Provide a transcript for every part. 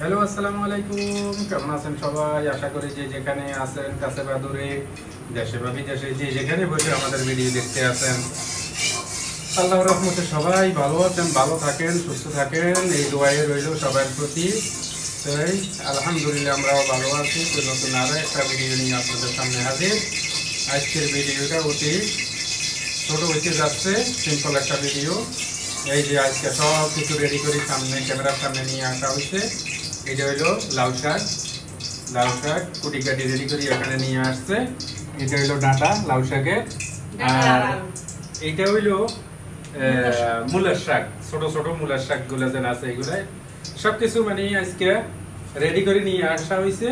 Hello, আসসালামু আলাইকুম। কেমন আছেন সবাই? আশা করি যে যেখানে আছেন, কাছে বা দূরে, দেশে বা বিদেশে, যে যেখানে বসে আমাদের ভিডিও দেখতে আছেন। আল্লাহ রহমতে সবাই ভালো আছেন, ভালো থাকেন, সুস্থ থাকেন। এই দোয়াই রইল সবার প্রতি। তাই আলহামদুলিল্লাহ আমরাও ভালো আছি। তো নতুন আরও একটা ভিডিও নিয়ে আপনাদের সামনে হাজির। আজকের ভিডিওটা অতি ছোট হইতে যাচ্ছে সিম্পল একটা ভিডিও। এই যে আজকে সব কিছু রেডি করে, সামনে ক্যামেরার সামনে নিয়ে আসা হয়েছে এটা হইল লাউ শাক লাউ শাক কুটি কাটি রেডি করে এখানে নিয়ে আসছে। এটা হইল ডাঁটা লাউ শাকের। আর এইটা হইল মূলার শাক। ছোট ছোট মূলার শাকগুলো যেন আছে এগুলাই সবকিছু মানে আজকে রেডি করে নিয়ে আসা হয়েছে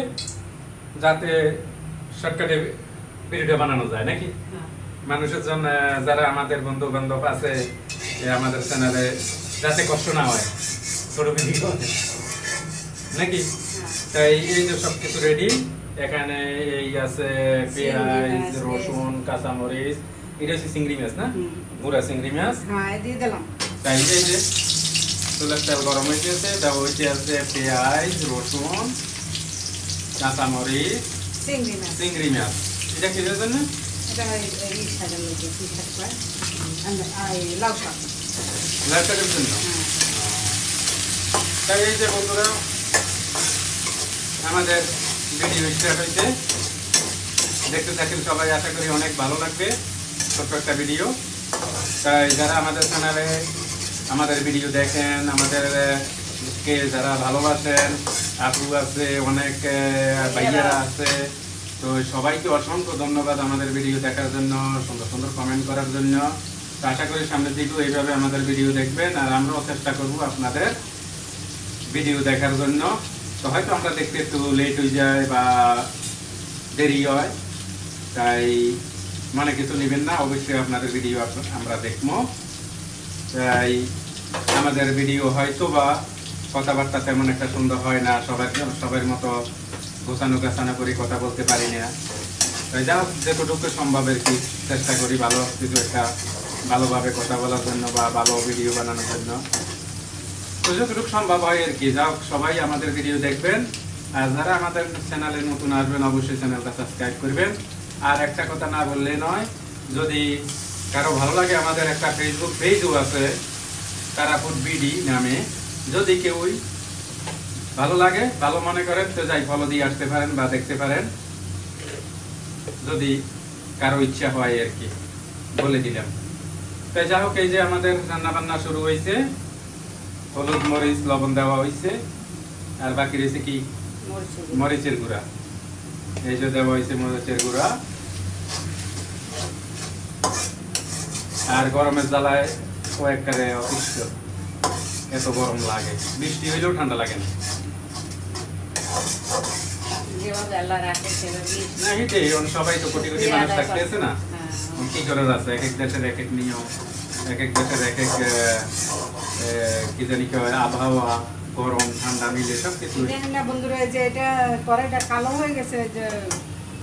যাতে শর্টকাটে ভিডিওটা বানানো যায় নাকি? মানুষের জন্য যারা আমাদের বন্ধু বান্ধব আছে আমাদের চ্যানেলে যাতে কষ্ট না হয় ছোট ভিডিও। নাকি? তাই এই যে সব কিছু রেডি এখানে এই আছে পেঁয়াজ রসুন কাঁচামরিচ এটা হচ্ছে চিংড়ি মাছ না। গুঁড়া চিংড়ি মাছ হ্যাঁ দিয়ে দিলাম। তাই এই যে চুলের তেল গরম হয়ে গেছে তা হইতে আছে পেঁয়াজ রসুন কাঁচামরিচ চিংড়ি মাছ এটা কিসের জন্য? শাকের লাউ শাক। জন্য? হ্যাঁ। তাই এই যে বন্ধুরা আমাদের ভিডিও স্টার্ট হয়েছে। দেখতে থাকেন সবাই, আশা করি অনেক ভালো লাগবে ছোট্ট একটা ভিডিও তাই যারা আমাদের চ্যানেলে আমাদের ভিডিও দেখেন, আমাদের কে যারা ভালোবাসেন, আপু আছে, অনেক ভাইয়ারা আছে, তো সবাইকে অসংখ্য ধন্যবাদ আমাদের ভিডিও দেখার জন্য, সুন্দর সুন্দর কমেন্ট করার জন্য। তো আশা করি সামনের দিকেও এইভাবে আমাদের ভিডিও দেখবেন, আর আমরাও চেষ্টা করব আপনাদের ভিডিও দেখার জন্য। তো হয়তো আমরা দেখতে একটু লেট হয়ে যায় বা দেরি হয়, তাই মনে কিছু নেবেন না, অবশ্যই আপনাদের ভিডিও আমরা দেখব। তাই আমাদের ভিডিও হয়তো বা কথাবার্তা তেমন একটা সুন্দর হয় না, সবার সবার মতো গোছানো গাছানো করে কথা বলতে পারি না। তাই যা হোক যতটুকু সম্ভব আর কি, চেষ্টা করি ভালো কিছু একটা ভালোভাবে কথা বলার জন্য বা ভালো ভিডিও বানানোর জন্য। তো সম্ভব হয় আর কি। সবাই আমাদের ভিডিও দেখবেন। আর যারা আমাদের চ্যানেলে নতুন আসবেন, অবশ্যই চ্যানেলটা সাবস্ক্রাইব করবেন। আর একটা কথা না বললে নয়, যদি কারও ভালো লাগে, আমাদের একটা ফেসবুক পেজও আছে, তারাপুর বিডি নামে। যদি ভালো লাগে, ভালো মনে তো যাই ফলো দিয়ে আসতে পারেন বা দেখতে পারেন। যদি কারও ইচ্ছা হয় আর কি, বলে দিলাম। তাই যা হোক, এই যে আমাদের রান্না বান্না শুরু হয়েছে। হলুদ মরিচ লবণ দেওয়া হয়েছে। আর বাকি রয়েছে কি? মরিচের গুঁড়া। এই যে দেওয়া হয়েছে মরিচের গুঁড়া। আর গরমের জ্বালায় একবারে অতিষ্ঠ। এত গরম লাগে। বৃষ্টি হইলেও ঠান্ডা লাগে না। সবাই তো কোটি কোটি মানুষ থাকতেছে না। হ্যাঁ। কি করার আছে? এক এক দেশের এক এক নিয়ম এক এক দেশের এক এক কি জানি কি হয় আবহাওয়া গরম ঠান্ডা মিলে সব কিছু দেখেন না বন্ধুরা যে এটা কড়াইটা কালো হয়ে গেছে যে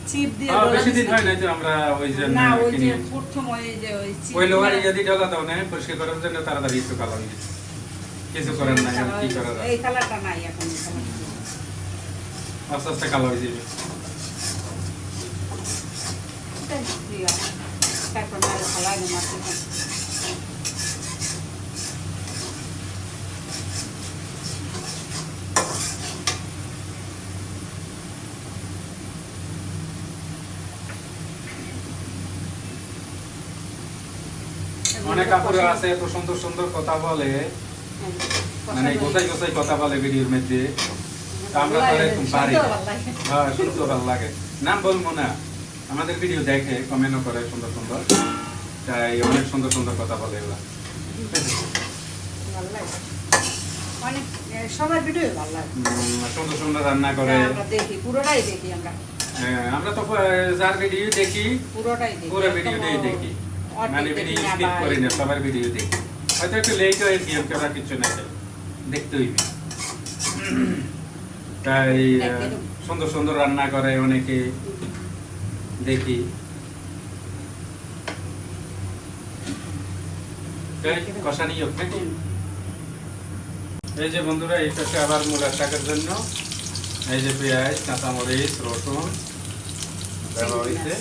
চিপ দিয়ে বেশি দিন হয় না তো আমরা ওই জন্য না ওই যে প্রথম ওই যে ওই চিপ ওই লোহার যদি ডলা দাও না পরিষ্কার করার জন্য তাড়াতাড়ি একটু কালো হয়ে গেছে। কিছু করার নাই আর কি করার এই কালারটা নাই এখন আস্তে আস্তে কালো হয়ে যাবে। তারপর ভালো লাগে মাছ। অনেক কাপড় আছে এত সুন্দর সুন্দর কথা বলে। মানে গোসাই গোসাই কথা বলে ভিডিওর মধ্যে। আমরা তো আর এরকম পারি হ্যাঁ শুনতে ভালো লাগে। নাম বলব না। আমাদের ভিডিও দেখে কমেন্টও করে সুন্দর সুন্দর। তাই অনেক সুন্দর সুন্দর কথা বলে এগুলা অনেক সবার ভিডিও ভালো লাগে। সুন্দর সুন্দর রান্না করে। আমরা দেখি পুরোটাই দেখি আমরা। হ্যাঁ, আমরা তো যার ভিডিও দেখি পুরোটাই দেখি পুরো ভিডিওটাই দেখি। মানে ভিডিও স্কিপ করি না সবার ভিডিও দেখি হয়তো একটু লেট হয়ে গিয়ে করা কিছু না দেখতে হইবে তাই সুন্দর সুন্দর রান্না করে অনেকে। দেখি। কষা নিয়ে নাকি? এই যে বন্ধুরা এই পাশে আবার মূলার শাকের জন্য। এই যে পেঁয়াজ কাঁচামরিচ রসুন। হয়েছে।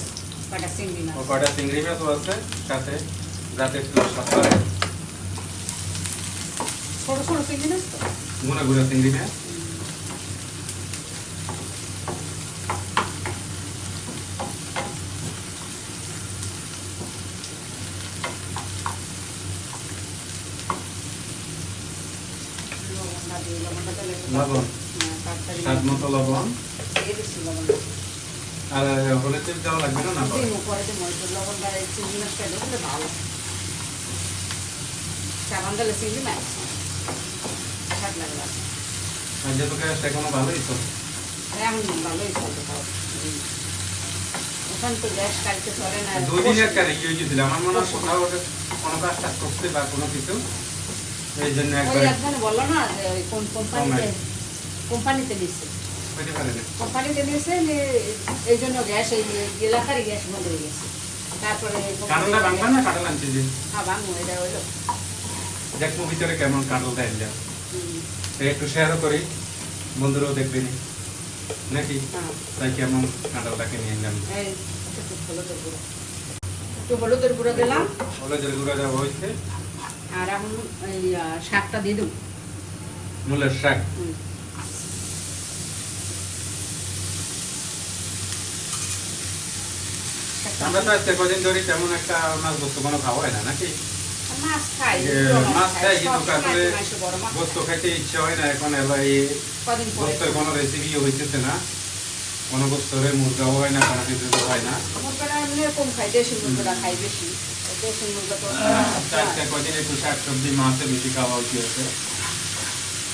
কটা চিংড়ি মাছ? কটা চিংড়ি মাছও আছে সাথে যাতে একটু স্বাদ বাড়ে ছোট ছোট চিংড়ি মাছ তো? গুঁড়া গুঁড়া চিংড়ি মাছ। লবণ। হ্যাঁ, স্বাদ মতো লবণ। আর হলুদ তেল দেওয়া লাগবে না না পরে? দিন মরিচ লবণটা এই চিংড়ি মাছটা ঢুকলে ভালো। চাবান দিলে চিংড়ি মাছ। স্বাদ লাগে আর যেহেতু গ্যাসটা এখনও ভালোই তো। এখন ভালোই চলতে ওখান তো গ্যাস কালকে চলে না। দুই কারে কি হয়েছিল আমার মনে হয় কোথাও কোনো কাজ টাজ করতে বা কোনো কিছু। এই জন্য একবার বলল না যে কোন কোম্পানিতে কোম্পানিতে না। কোম্পানিতে নিয়েছে এই জন্য গ্যাস এই এলাকারই গ্যাস বন্ধ হয়ে গেছে। তারপরে কাঁঠালটা বাংলা না কাঁঠাল আনছি যে হ্যাঁ বাংলা এটা হইল দেখব ভিতরে কেমন কাঁঠাল দেয় যা একটু শেয়ারও করি বন্ধুরাও দেখবেন নাকি? হ্যাঁ। তাই কেমন কাঁঠালটাকে নিয়ে নিলাম একটু হলুদের গুঁড়ো দিলাম। হলুদের গুঁড়া দেওয়া হয়েছে। আর এখন শাকটা দিয়ে দেবো। মূলের শাক হুম। শাকটা- আমরা তো আজকে কদিন ধরে তেমন একটা মাছ বস্তু কোনো খাওয়া হয় না নাকি? মাছ খাই মাছ খাই কিন্তু আসলে তো মাংস বড় মাছ বস্তু খাইতে ইচ্ছে হয় না এখন এবার এই কদিন পরে। বস্তুর কোনো রেসিপিও হইতেছে না। কোনো বস্তুরে মুরগাও হয় না কোনো কিছু হয় না। মুরগাটা এমনি কম খাই দেশি মুরগাটা খাই বেশি। দেশি মুরগা তো আজকে কদিন একটু শাক সবজি মাছে বেশি খাওয়া হইতেছে?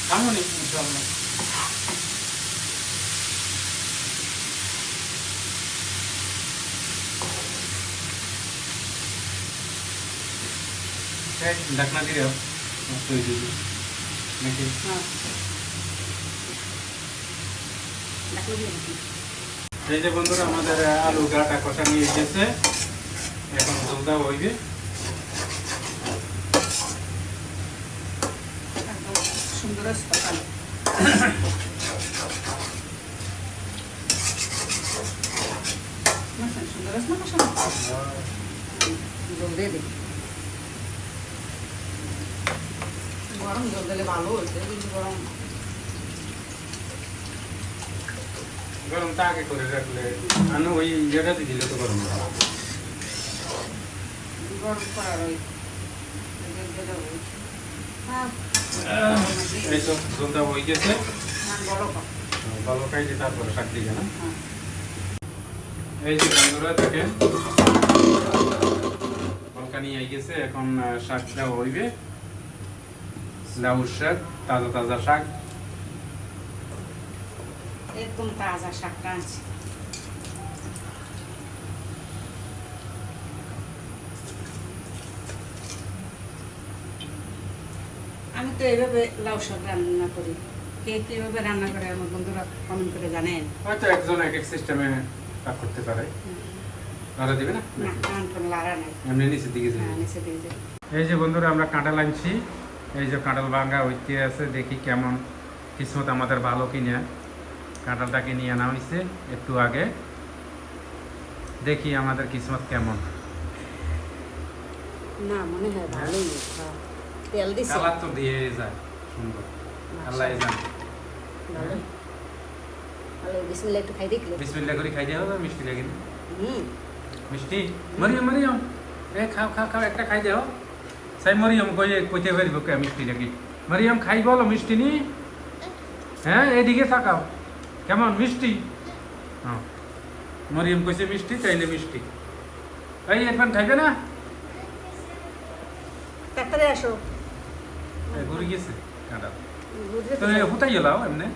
কেমন ইনশাল্লাহ ঢাকনা দিয়ে দাও। নষ্ট নাকি হ্যাঁ দিবি। এই আমাদের আলু গাটা কষা নিয়ে এসেছে এখন জলদা হইবে সুন্দর সুন্দর জল গরম জল দিলে ভালো হয়েছে কিন্তু গরম। গরম তা আগে করে রাখলে আনো ওই দিয়ে দিলে তো গরম গরম করার ওই হ্যাঁ। হয়ে গেছে হ্যাঁ কর ভালো খাইছে তারপরে শাক দিকে না? হ্যাঁ। এই যে বন্ধুরা দেখেন। নিয়ে গেছে এখন আহ, শাক দেওয়া হইবে। লাউ শাক তাজা তাজা শাক একদম তাজা শাকটা আনছি আমি তো এইভাবে লাউ শাক রান্না করি কে কীভাবে রান্না করে আমার বন্ধুরা কমেন্ট করে জানেন হয়তো একজন এক এক সিস্টেমে কাজ করতে পারে লড়া দিবে না না কান লাড়া নাই এমনি নিচের দিকে যাবে। হ্যাঁ নিচে দিয়ে যাবে এই যে বন্ধুরা আমরা কাঁটা আনছি এই যে কাঁঠাল ভাঙ্গা হইতে আছে দেখি কেমন কিসমত আমাদের ভালো কিনা। কাঁঠালটাকে নিয়ে আনা হয়েছে একটু আগে। দেখি আমাদের কিসমত কেমন। না মনে হয় ভালোই হ্যাঁ। তেল দিছে। কালার তো দিয়ে যায় সুন্দর। আল্লাহ জান। ভালোই ভালো বিসমিল্লাহ একটু খাই দেখলে বিসমিল্লা করে খাই দেওয়া মিষ্টি লাগে? মিষ্টি? মরিয়ম মরিয়ম। এ খাও খাও খাও একটা খাই দাও। সাই মরিয়ম কই কইতে পারিব কে মিষ্টি নাকি? মরিয়ম খাই বলো মিষ্টি নি? হ্যাঁ এদিকে তাকাও। কেমন মিষ্টি? হ্যাঁ মরিয়ম কইছে মিষ্টি চাইলে মিষ্টি। এই এরফান খাইবে না? তাড়াতাড়ি আসো। এ, ঘুরে গেছে। কাঁটা তো এ হুতাই গেলাও এমনি।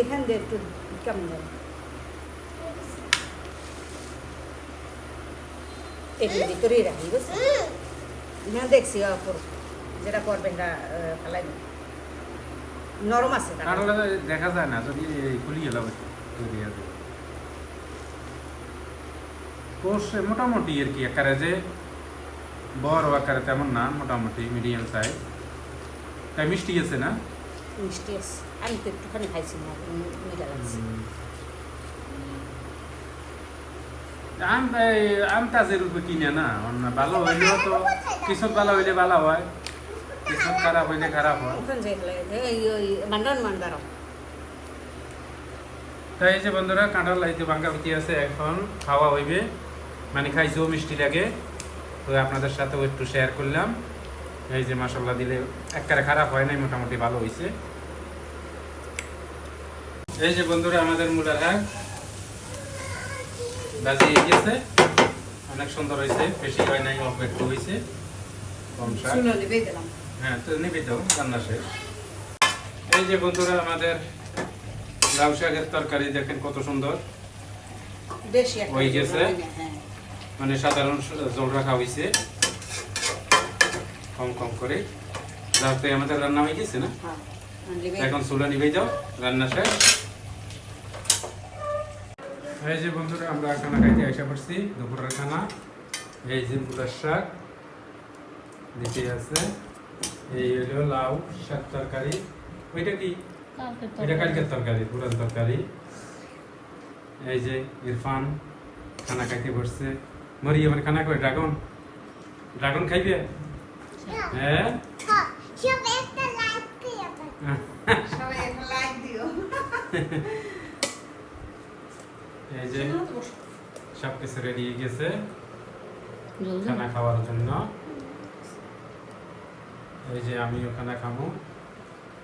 এখান দিয়ে একটু কেমন এগুলো ভিতরেই রাখি বুঝছ? না দেখছি অপর যেটা করবেন না ফেলাই নরম আছে দেখা যায় না যদি খুলি আছে কোর্স মোটামুটি আর কি একারে যে বড় আকারে তেমন না মোটামুটি মিডিয়াম সাইজ তাই মিষ্টি আছে না? মিষ্টি আছে। আমি তো একটুখানি খাইছি না মিঠা লাগছে। আম আম তাজের উপরে কিনে না ভালো হইলেও তো কিছু ভালো হইলে ভালো হয় কিছু খারাপ হইলে খারাপ হয়। তাই এই যে বন্ধুরা কাঁঠাল এই যে বাঙ্গা পিঠি আছে এখন খাওয়া হইবে। মানে খাইছেও মিষ্টি লাগে। তো আপনাদের সাথেও একটু শেয়ার করলাম। এই যে মশলা দিলে একবারে খারাপ হয় নাই মোটামুটি ভালো হয়েছে এই যে বন্ধুরা আমাদের মুলার হাক বাজি গেছে অনেক সুন্দর হয়েছে বেশি হয় নাই অল্প একটু হয়েছে। কম শাক হ্যাঁ তো নিবি তো রান্না শেষ। এই যে বন্ধুরা আমাদের লাউ শাকের তরকারি দেখেন কত সুন্দর। হয়ে গেছে? হ্যাঁ। মানে সাধারণ জল রাখা হয়েছে। কম কম করে। যাতে আমাদের রান্না হয়ে গেছে না? হ্যাঁ এখন চুলা নিবে যাও রান্না শেষ। এই যে বন্ধুরা আমরা খানা খাইতে আসা পড়ছি দুপুরের খানা। এই যে মুলার শাক দিতে আছে। এই হলো লাউ শাক তরকারি। ওইটা কি? এটা কালকের তরকারি পুরান তরকারি। এই যে ইরফান খানা খাইতে বসছে। মরি আমার খানা কই? ড্রাগন? ড্রাগন খাইবে? হ্যাঁ? সব একটা লাইক দিয়ে সবাই একটা লাইক দিও। এই যে সব কিছু রেডি হয়ে গেছে। খানা খাওয়ার জন্য। এই যে আমিও খানা খাব।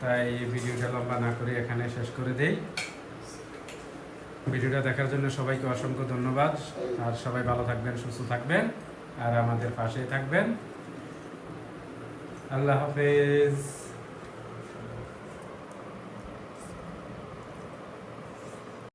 তাই এই ভিডিওটা লম্বা না করে এখানে শেষ করে দেই। ভিডিওটা দেখার জন্য সবাইকে অসংখ্য ধন্যবাদ। আর সবাই ভালো থাকবেন সুস্থ থাকবেন আর আমাদের পাশেই থাকবেন। আল্লাহ হাফেজ।